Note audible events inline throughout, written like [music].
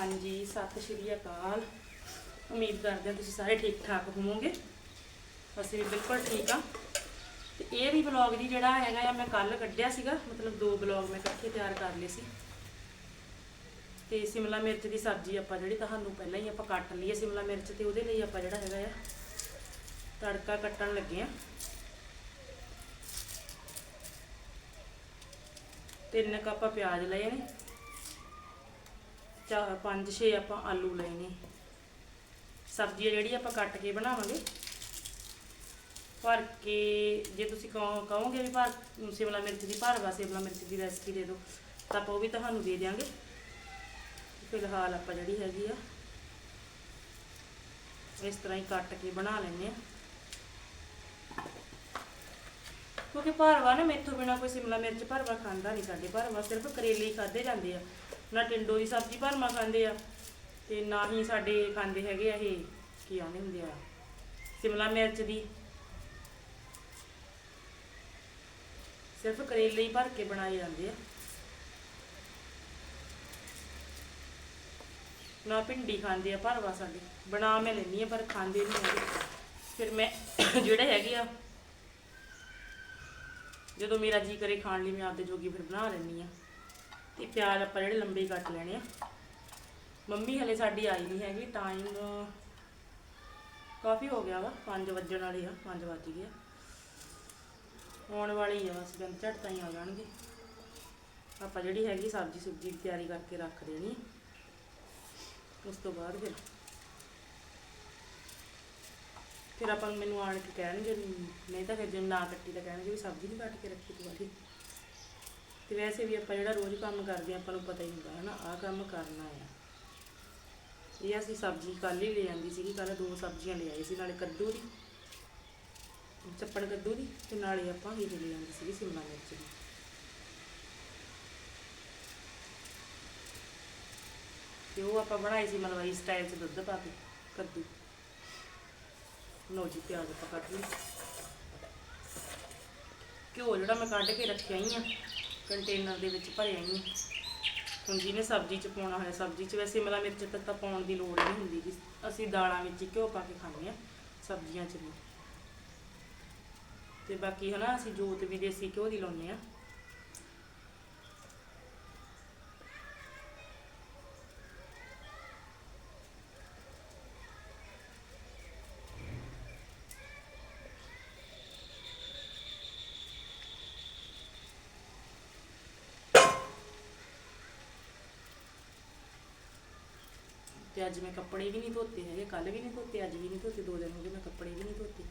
ਹਾਂਜੀ, ਸਤਿ ਸ਼੍ਰੀ ਅਕਾਲ। ਉਮੀਦ ਕਰਦੇ ਹਾਂ ਤੁਸੀਂ ਸਾਰੇ ਠੀਕ ਠਾਕ ਹੋਵੋਗੇ। ਅਸੀਂ ਵੀ ਬਿਲਕੁਲ ਠੀਕ ਆ ਤੇ ਇਹ ਵੀ ਵਲੌਗ ਦੀ ਜਿਹੜਾ ਹੈਗਾ ਆ, ਮੈਂ ਕੱਲ ਕੱਢਿਆ ਸੀਗਾ। ਮਤਲਬ ਦੋ ਵਲੌਗ ਮੈਂ ਇਕੱਠੇ ਤਿਆਰ ਕਰ ਲਏ ਸੀ। ਤੇ ਸਿਮਲਾ ਮਿਰਚ ਦੀ ਸਬਜ਼ੀ ਆਪਾਂ ਜਿਹੜੀ ਤੁਹਾਨੂੰ ਪਹਿਲਾਂ ਹੀ ਆਪਾਂ ਕੱਟ ਲਈ ਹੈ, ਸਿਮਲਾ ਮਿਰਚ ਤੇ ਉਹਦੇ ਲਈ ਆਪਾਂ ਜਿਹੜਾ ਹੈਗਾ ਆ, ਤੜਕਾ ਕੱਟਣ ਲੱਗੇ ਆ ਤਿੰਨ ਕੱਪ ਪਿਆਜ਼ ਲਏ ਨੇ। ਚਾਰ, ਪੰਜ, ਛੇ ਆਪਾਂ ਆਲੂ ਲਏ ਨੇ ਸਬਜ਼ੀ ਆ ਜਿਹੜੀ ਆਪਾਂ ਕੱਟ ਕੇ ਬਣਾਵਾਂਗੇ। ਭਰ ਕੇ, ਜੇ ਤੁਸੀਂ ਕਹੋ, ਕਹੋਗੇ ਵੀ ਭਰ ਸ਼ਿਮਲਾ ਮਿਰਚ ਦੀ ਭਰਵਾ ਸ਼ਿਮਲਾ ਮਿਰਚ ਦੀ ਰੈਸਪੀ ਦੇ ਦਿਓ ਤਾਂ ਆਪਾਂ ਉਹ ਵੀ ਤੁਹਾਨੂੰ ਦੇ ਦਿਆਂਗੇ। ਫਿਲਹਾਲ ਆਪਾਂ ਜਿਹੜੀ ਹੈਗੀ ਆ, ਇਸ ਤਰ੍ਹਾਂ ਹੀ ਕੱਟ ਕੇ ਬਣਾ ਲੈਂਦੇ ਆ। ਕਿਉਂਕਿ ਭਰਵਾ ਨਾ, ਮੇਥੋਂ ਬਿਨਾ ਕੋਈ ਸ਼ਿਮਲਾ ਮਿਰਚ ਭਰਵਾ ਖਾਂਦਾ ਨਹੀਂ ਸਾਡੇ ਭਰਵਾ ਸਿਰਫ ਕਰੇਲੇ ਹੀ ਖਾਦੇ ਜਾਂਦੇ ਆ। ਨਾ ਟਿੰਡੋ ਦੀ ਸਬਜ਼ੀ ਭਰਮਾ ਖਾਂਦੇ ਆ ਤੇ ਨਾ ਹੀ ਸਾਡੇ ਖਾਂਦੇ ਹੈਗੇ ਆ ਇਹ, ਕੀ ਆਉਂਦੇ ਹੁੰਦੇ ਆ, ਸ਼ਿਮਲਾ ਮਿਰਚ ਦੀ। ਸਿਰਫ ਕਰੇਲੇ ਹੀ ਭਰ ਕੇ ਬਣਾਏ ਜਾਂਦੇ ਆ। ਨਾ ਭਿੰਡੀ ਖਾਂਦੇ ਆ ਭਰਵਾ ਸਾਡੇ, ਬਣਾ ਮੈਂ ਲੈਂਦੀ ਆ ਪਰ ਖਾਂਦੇ ਨਹੀਂ ਹੈਗੇ। ਫਿਰ ਮੈਂ [coughs] ਜਿਹੜੇ ਹੈਗੇ ਆ, ਜਦੋਂ ਮੇਰਾ ਜੀ ਕਰੇ ਖਾਣ ਲਈ ਮੈਂ ਆਪਦੇ ਜੋਗੀ ਫਿਰ ਬਣਾ ਲੈਂਦੀ ਆ। ਤੇ ਪਿਆਜ਼ ਆਪਾਂ ਜਿਹੜੇ ਲੰਬੇ ਕੱਟ ਲੈਣੇ ਆ। ਮੰਮੀ ਹਲੇ ਸਾਡੀ ਆਈ ਨਹੀਂ ਹੈਗੀ ਟਾਈਮ ਕਾਫੀ ਹੋ ਗਿਆ ਵਾ 5 ਵੱਜਣ ਵਾਲੇ ਆ 5 ਵੱਜ ਗਏ ਆ। ਆਉਣ ਵਾਲੀ ਆ, ਬਸ ਦਿਨ ਝਟ ਤਾਂ ਹੀ ਆ ਜਾਣਗੇ। ਆਪਾਂ ਜਿਹੜੀ ਹੈਗੀ ਸਬਜ਼ੀ ਸੁਬਜ਼ੀ ਦੀ ਤਿਆਰੀ ਕਰਕੇ ਰੱਖ ਦੇਣੀ ਉਸ ਤੋਂ ਬਾਅਦ ਫਿਰ ਫਿਰ ਆਪਾਂ ਮੈਨੂੰ ਆਣ ਕੇ ਕਹਿਣਗੇ ਨਹੀਂ ਤਾਂ ਫਿਰ ਜੇ ਨਾ ਕੱਟੀ ਤਾਂ ਕਹਿਣਗੇ ਵੀ ਸਬਜ਼ੀ ਨਹੀਂ ਕੱਟ ਕੇ ਰੱਖੀ ਤੂੰ ਵਾਲੀ ਤੇ ਵੈਸੇ ਵੀ ਆਪਾਂ ਜਿਹੜਾ ਰੋਜ਼ ਕੰਮ ਕਰਦੇ ਆ ਆਪਾਂ ਨੂੰ ਪਤਾ ਹੀ ਹੁੰਦਾ ਹੈ ਨਾ, ਆਹ ਕੰਮ ਕਰਨਾ ਆ। ਇਹ ਅਸੀਂ ਸਬਜ਼ੀ ਕੱਲ ਹੀ ਲੈ ਜਾਂਦੀ ਸੀਗੀ ਕੱਲ ਦੋ ਸਬਜ਼ੀਆਂ ਲੈ ਆਏ ਸੀ, ਨਾਲੇ ਕੱਦੂ ਦੀ, ਚੱਪੜ ਕੱਦੂ ਦੀ ਤੇ ਨਾਲੇ ਆਪਾਂ ਇਹ ਲੈ ਜਾਂਦੀ ਸੀਗੀ ਸ਼ਿਮਲਾ ਮਿਰਚ ਦੀ। ਤੇ ਉਹ ਆਪਾਂ ਬਣਾਈ ਸੀ ਮਲਵਈ ਸਟਾਈਲ 'ਚ ਦੁੱਧ ਪਾ ਕੇ, ਕੱਦੂ। ਲਓ ਜੀ, ਪਿਆਜ਼ ਆਪਾਂ ਕੱਟ ਲਈ ਘਿਓ ਜਿਹੜਾ ਮੈਂ ਕੱਢ ਕੇ ਰੱਖਿਆ ਹੀ ਆ। ਕੰਟੇਨਰ ਦੇ ਵਿੱਚ ਭਰਿਆ ਹੀ ਹੁਣ ਜਿਹਨੇ ਸਬਜ਼ੀ 'ਚ ਪਾਉਣਾ ਹੋਇਆ, ਸਬਜ਼ੀ 'ਚ ਵੈਸੇ ਮਲਾ ਮਿਰਚ ਤਾਂ ਤਾਂ ਪਾਉਣ ਦੀ ਲੋੜ ਨਹੀਂ ਹੁੰਦੀ ਜੀ। ਅਸੀਂ ਦਾਲਾਂ ਵਿੱਚ ਘਿਓ ਪਾ ਕੇ ਖਾਂਦੇ ਆ ਸਬਜ਼ੀਆਂ 'ਚ ਨਹੀਂ ਤੇ ਬਾਕੀ ਹਨਾ ਅਸੀਂ ਜੋਤ ਵੀ ਦੇਸੀ ਘਿਓ ਦੀ ਲਾਉਂਦੇ ਆ ਤੇ ਅੱਜ ਮੈਂ ਕੱਪੜੇ ਵੀ ਨਹੀਂ ਧੋਤੇ ਹੈਗੇ ਕੱਲ ਵੀ ਨਹੀਂ ਧੋਤੇ, ਅੱਜ ਵੀ ਨਹੀਂ ਧੋਤੇ, ਦੋ ਦਿਨ ਹੋ ਗਏ ਮੈਂ ਕੱਪੜੇ ਵੀ ਨਹੀਂ ਧੋਤੇ।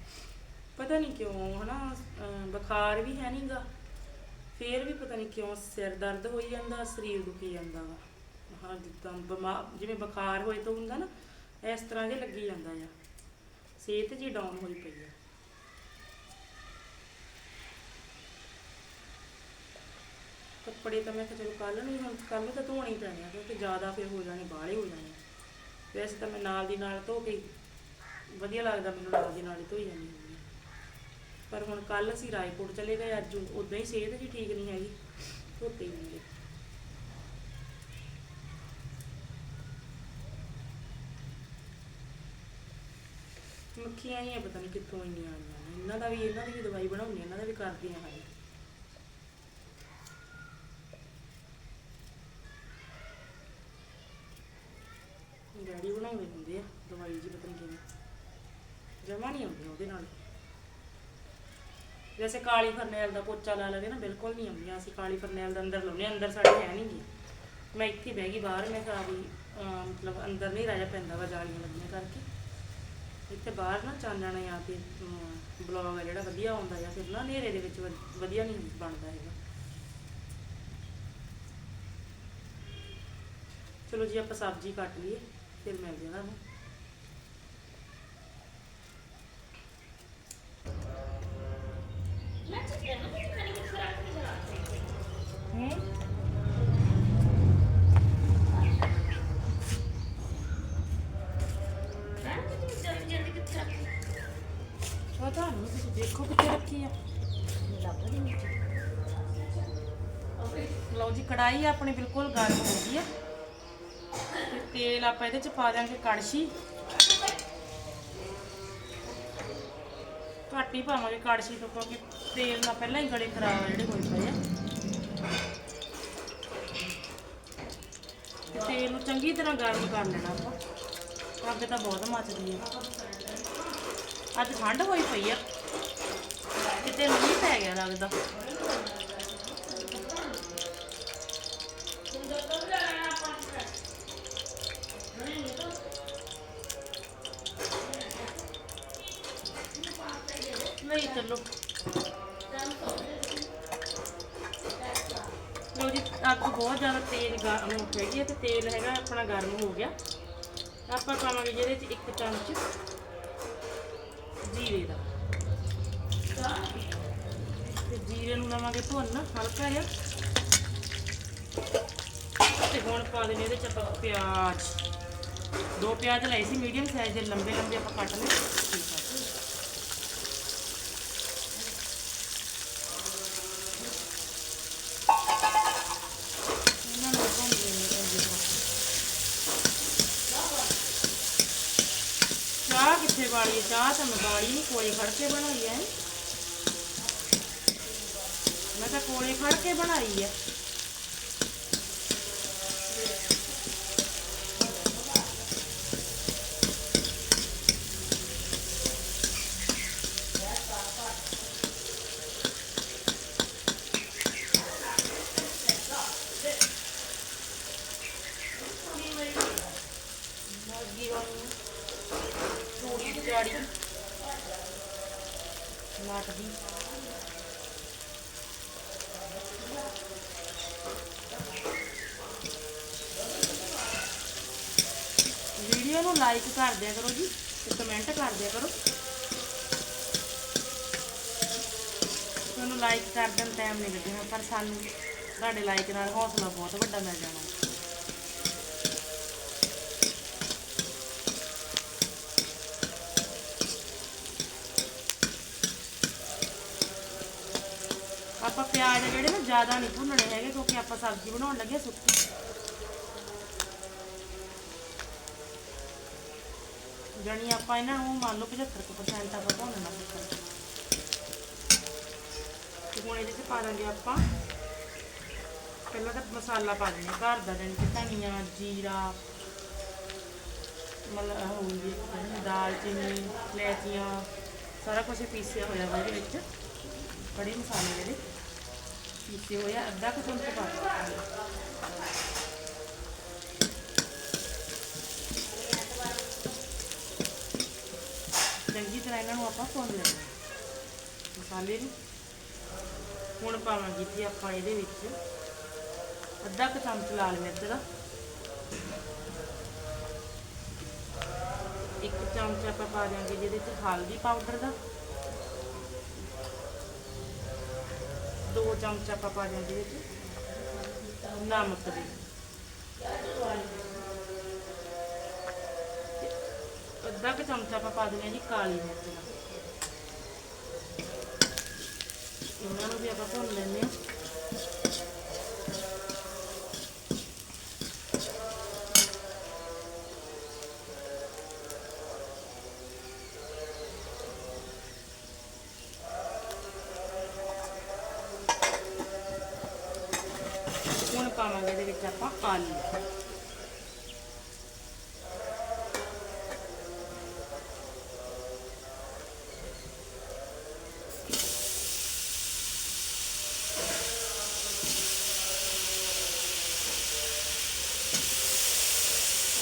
ਪਤਾ ਨਹੀਂ ਕਿਉਂ, ਹਨਾ ਅਮ ਬੁਖਾਰ ਵੀ ਹੈ ਨਹੀਂਗਾ ਫੇਰ ਵੀ ਪਤਾ ਨਹੀਂ ਕਿਉਂ ਸਿਰ ਦਰਦ ਹੋਈ ਜਾਂਦਾ, ਸਰੀਰ ਦੁਖੀ ਜਾਂਦਾ ਵਾ। ਹਾਂ, ਜਿੱਦਾਂ ਬਿਮਾਰ ਜਿਵੇਂ ਬੁਖਾਰ ਹੋਏ ਤਾਂ ਹੁੰਦਾ ਨਾ, ਇਸ ਤਰ੍ਹਾਂ ਦੇ ਲੱਗੀ ਜਾਂਦਾ ਆ। ਸਿਹਤ ਜੀ ਡਾਊਨ ਹੋਈ ਪਈ ਆ। ਕੱਪੜੇ ਤਾਂ ਮੈਂ ਕਿਹਾ ਚਲੋ ਕੱਲ ਨੂੰ ਹੁਣ ਕੱਲ ਨੂੰ ਤਾਂ ਧੋਣੇ ਹੀ ਪੈਣੇ ਆ, ਕਿਉਂਕਿ ਜ਼ਿਆਦਾ ਫਿਰ ਹੋ ਜਾਣੇ, ਬਾਹਲੇ ਹੋ ਜਾਣੇ। ਆ। ਵੈਸੇ ਤਾਂ ਮੈਂ ਨਾਲ ਦੀ ਨਾਲ ਧੋ ਕੇ ਵਧੀਆ ਲੱਗਦਾ ਮੈਨੂੰ ਨਾਲ ਦੀ ਨਾਲ ਹੀ ਧੋਈ ਜਾਂਦੀ ਹੁੰਦੀ ਆ। ਪਰ ਹੁਣ ਕੱਲ ਅਸੀਂ ਰਾਏਪੁਰ ਚਲੇ ਗਏ, ਅੱਜ ਉਦਾਂ ਹੀ ਸਿਹਤ ਜੀ ਠੀਕ ਨਹੀਂ ਹੈਗੀ, ਧੋਤੇ ਹੀ ਨਹੀਂ ਗਏ। ਮੱਖੀਆਂ ਹੀ ਆ, ਪਤਾ ਨਹੀਂ ਕਿੱਥੋਂ ਇੰਨੀਆਂ ਆਈਆਂ ਨੇ। ਇਹਨਾਂ ਦਾ ਵੀ, ਇਹਨਾਂ ਦੀ ਵੀ ਦਵਾਈ ਬਣਾਉਣੀ ਇਹਨਾਂ ਦਾ ਵੀ ਕਰਦੇ ਆ ਹਾਲੇ ਡੈਡੀ ਬਣਾਉਂਦੇ ਹੁੰਦੇ ਆ ਦਵਾਈ ਜੀ ਪਤਾ ਕਿਵੇਂ। ਜਮਾ ਨਹੀਂ ਆਉਂਦੀ ਉਹਦੇ ਨਾਲ। ਵੈਸੇ ਕਾਲੀ ਫਰਨੈਲ ਦਾ ਪੋਚਾ ਲਾ ਲਵੇ ਨਾ ਬਿਲਕੁਲ ਨਹੀਂ ਆਉਂਦੀਆਂ। ਅਸੀਂ ਕਾਲੀ ਫਰਨੈਲ ਦਾ ਅੰਦਰ ਲਾਉਂਦੇ ਅੰਦਰ ਸਾਡੇ ਹੈ ਨਹੀਂ ਗੀ। ਮੈਂ ਇੱਥੇ ਬਹਿ ਗਈ ਬਾਹਰ ਮੈਂ ਕਿਹਾ ਵੀ ਅਹ, ਮਤਲਬ ਅੰਦਰ ਨਹੀਂ ਰਾਜਾ ਪੈਂਦਾ ਵਾ ਜਾਲੀਆਂ ਲੱਗੀਆਂ ਕਰਕੇ। ਇੱਥੇ ਬਾਹਰ ਨਾ ਚਾਨਣ ਆ ਤੇ ਬਲੌਗ ਆ ਜਿਹੜਾ ਵਧੀਆ ਆਉਂਦਾ ਜਾਂ ਫਿਰ ਨਾ ਹਨੇਰੇ ਦੇ ਵਿੱਚ ਵਧ- ਵਧੀਆ ਨਹੀਂ ਬਣਦਾ ਹੈਗਾ। ਚਲੋ ਜੀ ਆਪਾਂ ਸਬਜ਼ੀ ਕੱਟ ਲਈਏ। ਫਿਰ ਹੂੰ? ਪਤਾ ਨਹੀਂ ਤੁਸੀਂ ਦੇਖੋ ਕਿੱਥੇ ਰੱਖੀ ਆ। ਲਓ ਜੀ ਕੜਾਈ ਆਪਣੀ ਬਿਲਕੁਲ ਗਰਮ ਹੋ ਗਈ ਆ। ਤੇਲ ਆਪਾਂ ਇਹਦੇ ਚ ਪਾ ਦਾਂਗੇ ਕੜਛੀ। ਘੱਟ ਹੀ ਪਾਵਾਂਗੇ ਕੜਛੀ ਤੋਂ, ਕਿਉਂਕਿ ਤੇਲ ਨਾਲ ਪਹਿਲਾਂ ਹੀ ਗਲੇ ਖਰਾਬ ਜਿਹੜੇ ਹੋਏ ਪਏ ਆ। ਤੇਲ ਨੂੰ ਚੰਗੀ ਤਰ੍ਹਾਂ ਗਰਮ ਕਰ ਲੈਣਾ ਆਪਾਂ। ਅੱਗ ਤਾਂ ਬਹੁਤ ਮੱਚਦੀ ਆ। ਅੱਜ ਠੰਡ ਹੋਈ ਪਈ ਆ। ਕਿਤੇ ਮੀਂਹ ਪੈ ਗਿਆ ਲੱਗਦਾ। ਨਹੀਂ, ਚੱਲੋ। ਲੋ ਜੀ, ਅੱਗ ਬਹੁਤ ਜ਼ਿਆਦਾ ਤੇਜ਼ ਗਰਮ ਹੋ ਗਈ ਹੈ ਤੇ ਤੇਲ ਹੈਗਾ, ਆਪਣਾ ਗਰਮ ਹੋ ਗਿਆ। ਆਪਾਂ ਪਾਵਾਂਗੇ ਜਿਹਦੇ ਚ ਇੱਕ ਚਮਚ ਜੀਰੇ ਦਾ। ਤੇ ਜੀਰੇ ਨੂੰ ਲਵਾਂਗੇ ਭੁੰਨ, ਹਲਕਾ ਜਿਹਾ। ਤੇ ਹੁਣ ਪਾ ਦੇਣੇ ਇਹਦੇ ਚ ਆਪਾਂ ਪਿਆਜ਼। ਦੋ ਪਿਆਜ਼ ਲਏ ਸੀ, ਮੀਡੀਅਮ ਸਾਈਜ਼ ਦੇ ਲੰਬੇ ਲੰਬੇ ਆਪਾਂ ਕੱਟ ਲਏ ਠੀਕ ਆ ਇਹਨਾਂ ਨੂੰ ਭੁੰਨ ਲੈਣੇ ਚੰਗੀ ਤਰ੍ਹਾਂ ਚਾਹ ਕਿੱਥੇ ਵਾਲੀ ਹੈ ਚਾਹ ਤਾਂ ਮੈਂ ਵਾਲੀ ਨਹੀਂ, ਕੋਲੇ ਖੜ ਕੇ ਬਣਾਈ ਹੈ ਮੈਂ ਤਾਂ ਕੋਲੇ ਖੜ ਕੇ ਬਣਾਈ ਹੈ ਮੁਰਗੀ ਵਾਲੀ ਚੂੜੀ ਦੀ ਤਿਆਰੀ ਨਾਟ ਦੀ ਵੀਡੀਓ ਨੂੰ ਲਾਈਕ ਕਰ ਦਿਆ ਕਰੋ ਜੀ ਤੇ ਕਮੈਂਟ ਕਰ ਦਿਆ ਕਰੋ ਤੁਹਾਨੂੰ ਲਾਈਕ ਕਰਨ ਨੂੰ ਟਾਈਮ ਨਹੀਂ ਲੱਗੇਗਾ ਪਰ ਸਾਨੂੰ ਤੁਹਾਡੇ ਲਾਈਕ ਨਾਲ ਹੌਸਲਾ ਬਹੁਤ ਵੱਡਾ ਮਿਲ ਜਾਣਾ ਆਪਾਂ ਪਿਆਜ਼ ਆ ਜਿਹੜੇ ਨਾ ਜ਼ਿਆਦਾ ਨਹੀਂ ਭੁੰਨਣੇ ਹੈਗੇ ਕਿਉਂਕਿ ਆਪਾਂ ਸਬਜ਼ੀ ਬਣਾਉਣ ਲੱਗੇ ਹਾਂ ਸੁੱਕੀ ਜਾਣੀ ਆਪਾਂ ਇਹਨਾਂ ਨੂੰ ਮੰਨ ਲਓ 75% ਆਪਾਂ ਭੁੰਨਣਾ ਤੇ ਹੁਣ ਇਹਦੇ 'ਚ ਪਾ ਦਾਂਗੇ ਆਪਾਂ। ਪਹਿਲਾਂ ਤਾਂ ਮਸਾਲਾ ਪਾ ਦੇਣਾ, ਘਰ ਦਾ ਜਾਣੀ ਕਿ ਧਨੀਆ, ਜੀਰਾ ਮਤਲਬ ਉਹ ਹੁੰਦੀ ਦਾਲਚੀਨੀ, ਇਲਾਇਚੀਆਂ, ਸਾਰਾ ਕੁਝ ਪੀਸਿਆ ਹੋਇਆ ਵਾ ਇਹਦੇ ਵਿੱਚ। ਬੜੇ ਮਸਾਲੇ ਜਿਹੜੇ ਪੀਸੇ ਹੋਏ ਆ, ਅੱਧਾ ਕੁ ਚਮਚ ਪਾ ਦਿਓ ਚੰਗੀ ਤਰ੍ਹਾਂ ਇਹਨਾਂ ਨੂੰ ਆਪਾਂ ਭੁੰਨ ਲੈਣਾ। ਮਸਾਲੇ ਨੂੰ। ਹੁਣ ਪਾਵਾਂਗੇ ਜੀ ਆਪਾਂ ਇਹਦੇ ਵਿੱਚ ਅੱਧਾ ਕੁ ਚਮਚ ਲਾਲ ਮਿਰਚ ਦਾ। ਇੱਕ ਚਮਚ ਆਪਾਂ ਪਾ ਦਿਆਂਗੇ ਜਿਹਦੇ ਚ ਹਲਦੀ ਪਾਊਡਰ ਦਾ। ਦੋ ਚਮਚ ਆਪਾਂ ਪਾ ਦਿਆਂਗੇ ਜਿਹਦੇ ਚ ਨਮਕ ਦੇ ਤੇ ਅੱਧਾ ਕੁ ਚਮਚ ਆਪਾਂ ਪਾ ਦਿੰਦੇ ਹਾਂ ਜੀ ਕਾਲੀ ਮਿਰਚ ਦਾ। ਇਹਨਾਂ ਨੂੰ ਵੀ ਆਪਾਂ ਭੁੰਨ ਲੈਂਦੇ ਹਾਂ। ਹੁਣ ਪਾਵਾਂਗੇ ਇਹਦੇ ਵਿੱਚ ਆਪਾਂ ਆਲੂ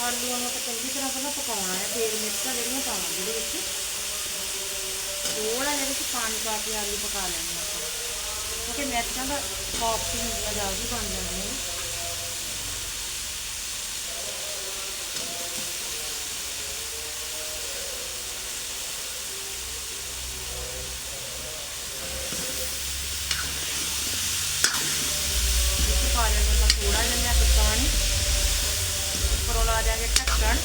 ਆਲੂਆਂ ਨੂੰ ਆਪਾਂ ਚੰਗੀ ਪਾਉਣਾ ਪਹਿਲਾਂ ਪਕਾਉਣਾ ਹੈ, ਤੇਲ ਮਿਰਚਾਂ ਜਿਹੜੀਆਂ ਪਾਵਾਂਗੇ ਇਹਦੇ ਵਿੱਚ। ਥੋੜਾ ਜਿਹਾ ਵਿੱਚ ਪਾਣੀ ਪਾ ਕੇ ਆਲੂ ਪਕਾ ਲੈਣੇ ਆਪਾਂ। ਕਿਉਂਕਿ ਮਿਰਚਾਂ ਦਾ ਸੌਫਟ ਹੁੰਦੀਆਂ, ਜਲਦੀ ਬਣ ਜਾਂਦੀਆਂ ਨੇ ਵਿੱਚ ਪਾ ਦਿਆਂਗੇ ਆਪਾਂ ਥੋੜਾ ਜਿਹਾ ਕੁ ਪਾਣੀ ਉੱਪਰੋਂ ਲਾ ਦਿਆਂਗੇ ਢੱਕਣ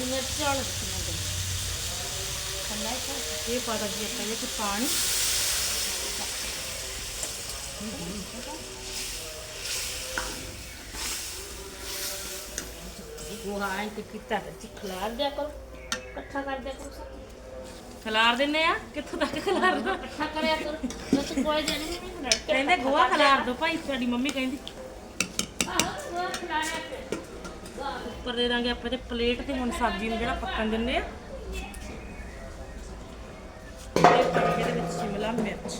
ਮਿਰਚ ਵਾਲਾ ਕਿੰਨਾ ਦੇ ਖੰਨਾ ਇਹ ਪਤਾ ਜੀ ਆਪਾਂ ਇਹ ਚ ਪਾਣੀ ਉਹ ਹਾਂ ਤੇ ਕੀਤਾ ਤੇ ਚਿਖਲਾਰ ਦਿਆ ਕਰੋ ਇਕੱਠਾ ਕਰ ਦਿਆ ਕਰੋ ਖਿਲਾਰ ਦਿੰਨੇ ਆ? ਕਿੱਥੋਂ ਤੱਕ ਖਿਲਾਰ ਦੋ? ਇਕੱਠਾ ਕਰਿਆ ਕਰੋ। ਬਸ ਕੋਈ ਜਣੇ ਨਹੀਂ ਕਹਿੰਦੇ ਗੋਆ ਖਿਲਾਰ ਦੋ ਭਾਈ ਤੁਹਾਡੀ ਮੰਮੀ ਕਹਿੰਦੀ ਆਹ ਉਹ ਖਿਲਾਰਿਆ ਤੇ ਉੱਪਰ ਦੇ ਦਾਂਗੇ ਆਪਾਂ ਤੇ ਪਲੇਟ ਤੇ ਹੁਣ ਸਬਜ਼ੀ ਨੂੰ ਜਿਹੜਾ ਪੱਕਣ ਦਿੰਨੇ ਆ। ਇਹ ਪਾਣੀ ਦੇ ਵਿੱਚ ਸ਼ਿਮਲਾ ਮਿਰਚ।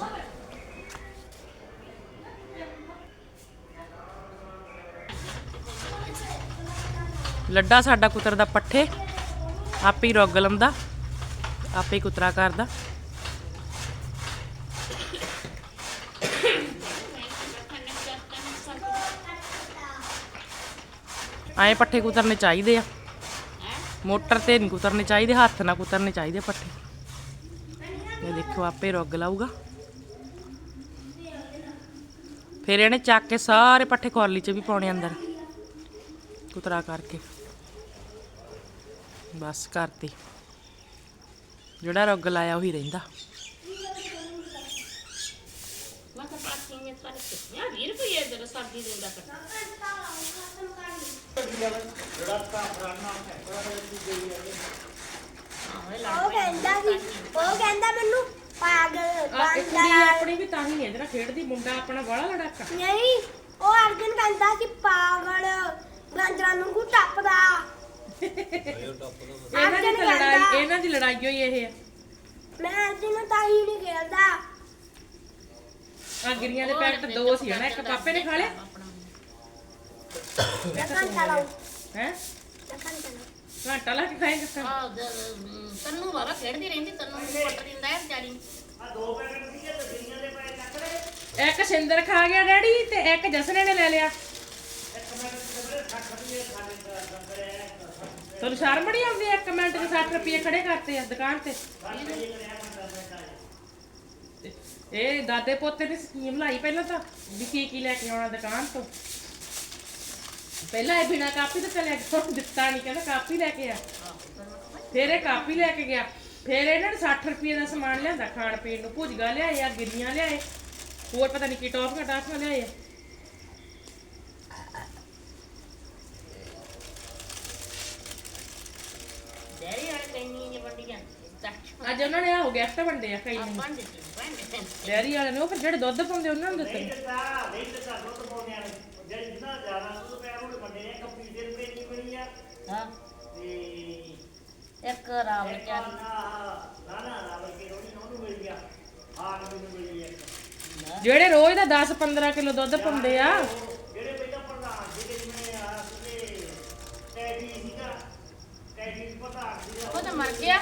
ਲੱਡਾ ਸਾਡਾ ਕੁਤਰ ਦਾ ਪੱਠੇ, ਆਪੇ ਹੀ ਰੁੱਗ ਲੰਦਾ, ਆਪੇ ਹੀ ਕੁਤਰਾ ਕਰਦਾ। ਐਂ ਪੱਠੇ ਕੁਤਰਨੇ ਚਾਹੀਦੇ ਆ। ਮੋਟਰ ਤੇ ਨਹੀਂ ਕੁਤਰਨੇ ਚਾਹੀਦੇ, ਹੱਥ ਨਾਲ ਕੁਤਰਨੇ ਚਾਹੀਦੇ ਪੱਠੇ। ਇਹ ਦੇਖੋ ਆਪੇ ਰੁੱਗ ਲਾਊਗਾ। ਫਿਰ ਇਹਨੇ ਚੱਕ ਕੇ ਸਾਰੇ ਪੱਠੇ ਖੋਲੀ ਚ ਵੀ ਪਾਉਣੇ ਅੰਦਰ। ਕੁਤਰਾ ਕਰਕੇ। ਬਸ ਕਰਤੀ। ਜਿਹੜਾ ਰੁੱਗ ਲਾਇਆ ਉਹੀ ਰਹਿੰਦਾ ਮੈਂ ਤਾਂ ਪਾਤੀ ਨੇ ਪਰ ਯਾ 20 ਰੁਪਏ ਦੇ ਸਬਜ਼ੀ ਦਿੰਦਾ ਕਰ ਉਹ ਕਹਿੰਦਾ ਸੀ ਉਹ ਕਹਿੰਦਾ ਮੈਨੂੰ ਪਾਗਲ ਕੁੜੀ ਬੰਦਾ ਆਪਣੀ ਵੀ ਤਾਂ ਹੀ ਨਹੀਂ ਇਹਦੇ ਖੇਡਦੀ ਮੁੰਡਾ ਆਪਣਾ ਬੜਾ ਲੜਾਕਾ। ਨਹੀਂ ਉਹ ਅਰਜਨ ਕਹਿੰਦਾ ਸੀ ਪਾਗਲ ਗੰਜਰਾਂ ਨੂੰ ਕੋ ਟੱਪਦਾ। ਇਹਨਾਂ ਦੀ ਤਾਂ ਲੜਾਈ ਇਹਨਾਂ ਦੀ ਲੜਾਈ ਹੋਈ ਇਹ। ਆ ਮੈਂ ਅਰਜਨ ਨੂੰ ਤਾਂ ਹੀ ਨਹੀਂ ਖੇਡਦਾ। ਆ ਗਿਰੀਆਂ ਦੇ ਪੈਕਟ ਦੋ ਸੀ ਹਨਾ ਇੱਕ ਪਾਪੇ ਨੇ ਖਾ ਲਿਆ ਲੱਖਾਂ ਚਲਾਉ ਹੈ? ਲੱਖਾਂ ਚਲਾਉ ਘੰਟਾ ਲਾ ਕੇ ਖਾਏਗਾ ਆਹ ਤੈਨੂੰ ਵਾਰਾ ਖੇਡਦੀ ਰਹਿੰਦੀ ਤੈਨੂੰ ਪੱਟ ਦਿੰਦਾ ਹੈ ਵਿਚਾਰੀ। ਨੂੰ। ਇੱਕ ਸਿੰਦਰ ਖਾ ਗਿਆ ਡੈਡੀ ਤੇ ਇੱਕ ਜਸਨੇ ਨੇ ਲੈ ਲਿਆ। ਤੁਹਾਨੂੰ ਸ਼ਰਮ ਨਹੀਂ ਆਉਂਦੀ ਇੱਕ ਮਿੰਟ ਦੇ 60 ਰੁਪਏ ਖੜੇ ਕਰਤੇ ਆ ਦੁਕਾਨ ਤੇ। ਇਹ ਦਾਦੇ ਪੋਤੇ ਨੇ ਸਕੀਮ ਲਾਈ ਪਹਿਲਾਂ ਤਾਂ, ਵੀ ਕੀ ਕੀ ਲੈ ਕੇ ਆਉਣਾ ਦੁਕਾਨ ਤੋਂ। ਪਹਿਲਾਂ ਇਹ ਬਿਨਾ ਕਾਪੀ ਤੋਂ ਚਲੇ ਗਿਆ ਦਿੱਤਾ ਨਹੀਂ ਕਹਿੰਦਾ ਕਾਪੀ ਲੈ ਕੇ ਆ। ਫਿਰ ਇਹ ਕਾਪੀ ਲੈ ਕੇ ਗਿਆ। ਫਿਰ ਇਹਨਾਂ ਨੇ 60 ਰੁਪਏ ਦਾ ਸਮਾਨ ਲਿਆਂਦਾ, ਖਾਣ ਪੀਣ ਨੂੰ। ਭੁਜਗਾ ਲਿਆਏ ਆ, ਗਿਰੀਆਂ ਲਿਆਏ। ਹੋਰ ਪਤਾ ਨਹੀਂ ਕੀ ਟੌਫੀਆਂ ਟਾਫੀਆਂ ਲਿਆਏ ਆ ਡੈਰੀ ਵਾਲੇ ਕੰਨੀ ਜੇ ਵੱਡੀਆਂ ਦੱਛ ਅੱਜ ਉਹਨਾਂ ਨੇ ਆਹੋ ਗਿਫਟ ਵੰਡੇ ਆ ਕਈ ਨੂੰ ਡੈਰੀ ਵਾਲੇ ਨੇ ਉਹ ਫਿਰ ਜਿਹੜੇ ਦੁੱਧ ਪਾਉਂਦੇ ਉਹਨਾਂ ਨੂੰ ਦਿੱਤੇ ਹਾਂ। ਇੱਕ ਰਾਮ ਚਾਰ ਜਿਹੜੇ ਰੋਜ਼ ਦਾ 10 15 ਕਿਲੋ ਦੁੱਧ ਪਾਉਂਦੇ ਆ। ਉਹ ਤਾਂ ਮਰ ਗਿਆ।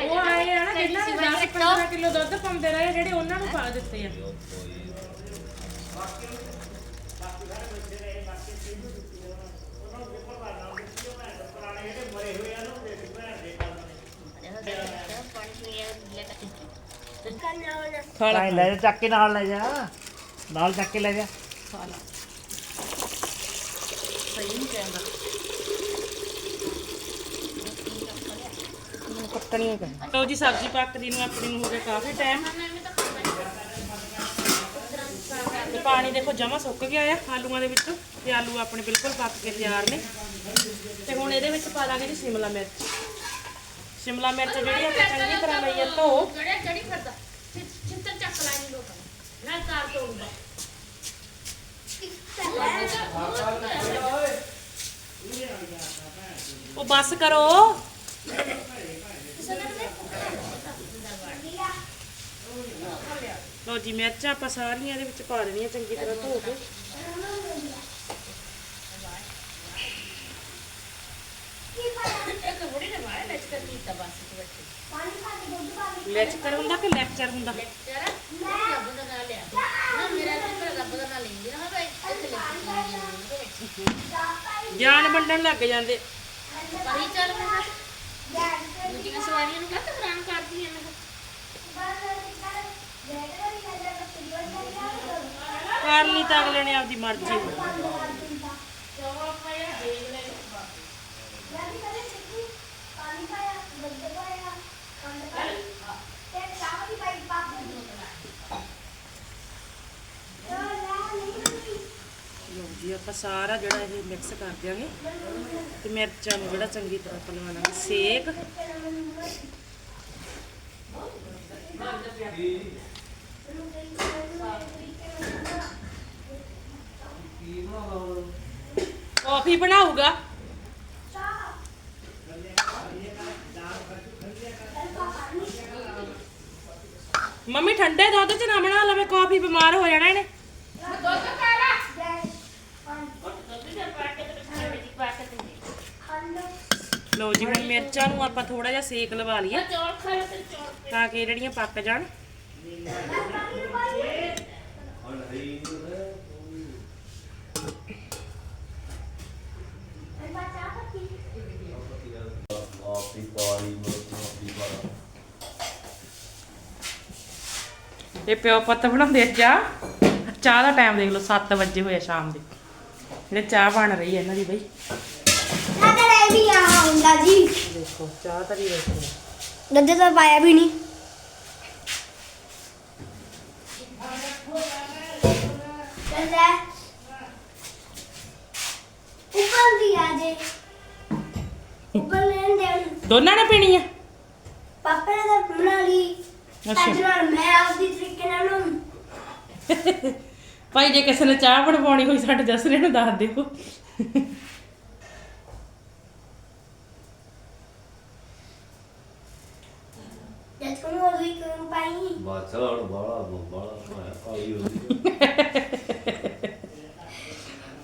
ਉਹ ਆਏ ਆ ਨਾ ਜਿਨ੍ਹਾਂ ਨੇ 10 15 ਕਿਲੋ ਦੁੱਧ ਪਾਉਂਦੇ ਰਹੇ ਜਿਹੜੇ ਉਹਨਾਂ ਨੂੰ ਪਾ ਦਿੱਤੇ ਆ। ਕਰਨਾ ਹੋਣਾ ਖਾ ਲੈ ਲੈ ਜਾ ਚੱਕ ਕੇ ਨਾਲ ਲੈ ਜਾ। ਨਾਲ ਚੱਕ ਕੇ ਲੈ ਜਾ। ਸਹੀ ਨਹੀਂ ਕਹਿੰਦਾ। ਪੱਕਣੀ ਹੈ ਲਓ ਜੀ, ਸਬਜ਼ੀ ਪੱਕਦੀ ਨੂੰ ਆਪਣੀ ਨੂੰ ਹੋ ਗਿਆ ਕਾਫੀ ਟਾਈਮ ਤੇ ਪਾਣੀ ਦੇਖੋ ਜਮਾ ਸੁੱਕ ਗਿਆ ਆ ਆਲੂਆਂ ਦੇ ਵਿੱਚੋਂ। ਤੇ ਆਲੂ ਆਪਣੇ ਬਿਲਕੁਲ ਪੱਕ ਕੇ ਤਿਆਰ ਨੇ। ਤੇ ਹੁਣ ਇਹਦੇ ਵਿੱਚ ਪਾ ਦਾਂਗੇ ਜੀ ਸ਼ਿਮਲਾ ਮਿਰਚ। ਸ਼ਿਮਲਾ ਮਿਰਚ ਜਿਹੜੀ ਆਪਾਂ ਚੰਗੀ ਤਰ੍ਹਾਂ ਲਈ ਆ ਧੋ। ਕਿਹੜੇ ਕਿਹੜੀ ਫਿਰਦਾ ਚਿੱਤਰ ਚੱਕ ਲੈ ਲੋਕਾਂ ਨਾ ਕਾਰ ਤੋੜਦਾ ਉਹ ਬਸ ਕਰੋ। ਲਓ ਜੀ, ਮਿਰਚਾਂ ਆਪਾਂ ਸਾਰੀਆਂ ਇਹਦੇ ਵਿੱਚ ਪਾ ਦੇਣੀਆਂ, ਚੰਗੀ ਤਰ੍ਹਾਂ ਧੋ ਕੇ। ਇੱਕ ਬੁੜੀ ਲੈਕਚਰ ਹੁੰਦਾ ਕਿ ਲੈਕਚਰ ਹੁੰਦਾ? ਗਿਆਨ ਵੰਡਣ ਲੱਗ ਜਾਂਦੇ। ਪਰੀ ਚੱਲ ਮੈਂ ਦੂਜੀਆਂ ਸਵਾਰੀਆਂ ਨੂੰ ਕਹਤਾ ਹੈਰਾਨ ਕਰਦੀ ਐ ਮੈਂ ਆ ਕਰਨੀ ਤਾਂ ਅਗਲੇ ਨੇ ਆਪਦੀ ਮਰਜ਼ੀ ਲਓ ਜੀ, ਆਪਾਂ ਸਾਰਾ ਜਿਹੜਾ ਇਹ ਮਿਕਸ ਕਰ ਦਿਆਂਗੇ ਤੇ ਮਿਰਚਾਂ ਨੂੰ ਜਿਹੜਾ ਚੰਗੀ ਤਰ੍ਹਾਂ ਆਪਾਂ ਲਵਾਉਣਾ ਸੇਕ। ਕਾਫੀ ਬਣਾਊਗਾ ਮੰਮੀ ਠੰਡੇ ਦੁੱਧ ਚ ਨਾ ਬਣਾ ਲਵੇ ਕਾਫੀ ਬਿਮਾਰ ਹੋ ਜਾਣਾ ਇਹਨੇ ਦੁੱਧ ਪਾ ਲਓ ਜੀ ਹੁਣ ਮਿਰਚਾਂ ਨੂੰ ਆਪਾਂ ਥੋੜਾ ਜਿਹਾ ਸੇਕ ਲਵਾ ਲਈਏ ਤਾਂ ਕਿ ਜਿਹੜੀਆਂ ਪੱਕ ਜਾਣ ਆਪੀ ਪਾਲੀ ਮੋਤੀ ਪਾਲਾ ਇਹ ਪਿਓ ਪੁੱਤ ਬਣਾਉਂਦੇ ਆ ਚਾਹ? ਚਾਹ ਦਾ ਟਾਈਮ ਦੇਖ ਲਓ 7 ਵਜੇ ਹੋਏ ਆ ਸ਼ਾਮ ਦੇ। ਜਿਹੜੇ ਚਾਹ ਬਣ ਰਹੀ ਹੈ ਇਹਨਾਂ ਦੀ ਬਈ। ਸਾਡਾ ਲੈ ਵੀ ਆ ਹੁੰਦਾ ਜੀ। ਦੇਖੋ ਚਾਹ ਤਾਂ ਵੀ ਵੇਖੋ ਦੁੱਧ ਤਾਂ ਪਾਇਆ ਵੀ ਨਹੀਂ। ਦੋਨਾਂ ਨੇ ਪੀਣੀ ਆ? ਪਾਪਾ ਨੇ ਤਾਂ ਬਣਾ ਲਈ। ਅੱਛਾ। ਅੱਜ ਨਾਲ ਮੈਂ ਆਪਦੀ ਤਰੀਕੇ ਨਾਲ ਨੂੰ ਭਾਈ ਜੇ ਕਿਸੇ ਨੇ ਚਾਹ ਬਣਵਾਉਣੀ ਹੋਈ ਸਾਡੇ ਜਸਰੇ ਨੂੰ ਦੱਸ ਦਿਓ। ਜਦ ਵੀ ਪਾਈ? ਬਾਲਾ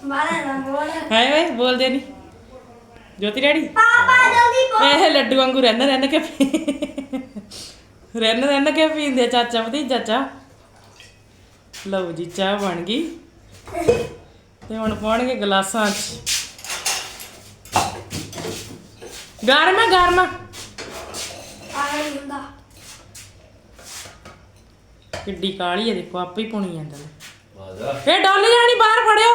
ਬਾਲਾ ਹੋਈ ਨਾ ਮੋੜ ਹਾਏ ਵੇ ਬੋਲਦੇ ਨਹੀਂ ਜੋਤੀ ਡੈਡੀ? ਪਾਪਾ! ਬੋਲ ਇਹ ਲੱਡੂ ਵਾਂਗੂ ਰਹਿਣ ਰਹਿਣ ਕੇ ਪੀ ਰਹਿਣ ਰਹਿਣ ਕੇ ਪੀਂਦੇ ਚਾਚਾ ਭਤੀਜਾ ਚਾਹ। ਲਓ ਜੀ ਚਾਹ ਬਣ ਗਈ। ਤੇ ਹੁਣ ਪਾਉਣਗੇ ਗਲਾਸਾਂ 'ਚ। ਗਰਮ ਆ ਗਰਮ ਆ। ਆ ਨਹੀਂ ਹੁੰਦਾ। ਕਿੱਡੀ ਕਾਲੀ ਹੈ ਦੇਖੋ ਆਪੇ ਹੀ ਪੁਣੀ ਜਾਂਦਾ। ਬਾਜਾ ਇਹ ਡੋਲ ਜਾਣੀ ਬਾਹਰ ਫੜਿਓ।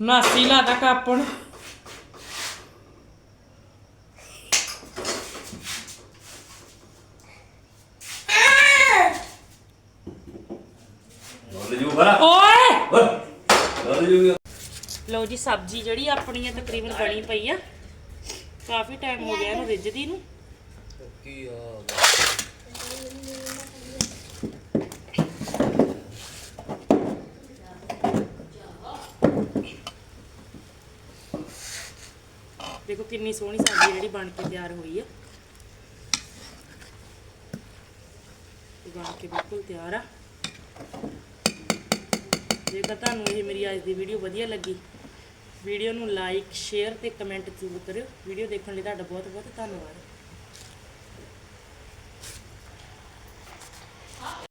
ਨਾਸੀ ਲਾਤਾ ਕੱਪ ਓਏ! ਲਓ ਜੀ ਸਬਜ਼ੀ ਜਿਹੜੀ ਆਪਣੀ ਹੈ ਤਕਰੀਬਨ ਬਣੀ ਪਈ ਆ। ਕਾਫੀ ਟਾਈਮ ਹੋ ਗਿਆ ਇਹਨੂੰ ਰਿੱਝਦੀ ਨੂੰ। ਦੇਖੋ ਕਿੰਨੀ ਸੋਹਣੀ ਸਬਜ਼ੀ ਜਿਹੜੀ ਬਣ ਕੇ ਤਿਆਰ ਹੋਈ ਆ। ਬਣ ਕੇ ਬਿਲਕੁਲ ਤਿਆਰ ਆ। ਜੇਕਰ ਤੁਹਾਨੂੰ ਇਹ ਮੇਰੀ ਅੱਜ ਦੀ ਵੀਡੀਓ ਵਧੀਆ ਲੱਗੀ ਵੀਡੀਓ ਨੂੰ ਲਾਈਕ ਸ਼ੇਅਰ ਤੇ ਕਮੈਂਟ ਜ਼ਰੂਰ ਕਰਿਓ। ਵੀਡੀਓ ਦੇਖਣ ਲਈ ਤੁਹਾਡਾ ਬਹੁਤ ਬਹੁਤ ਧੰਨਵਾਦ।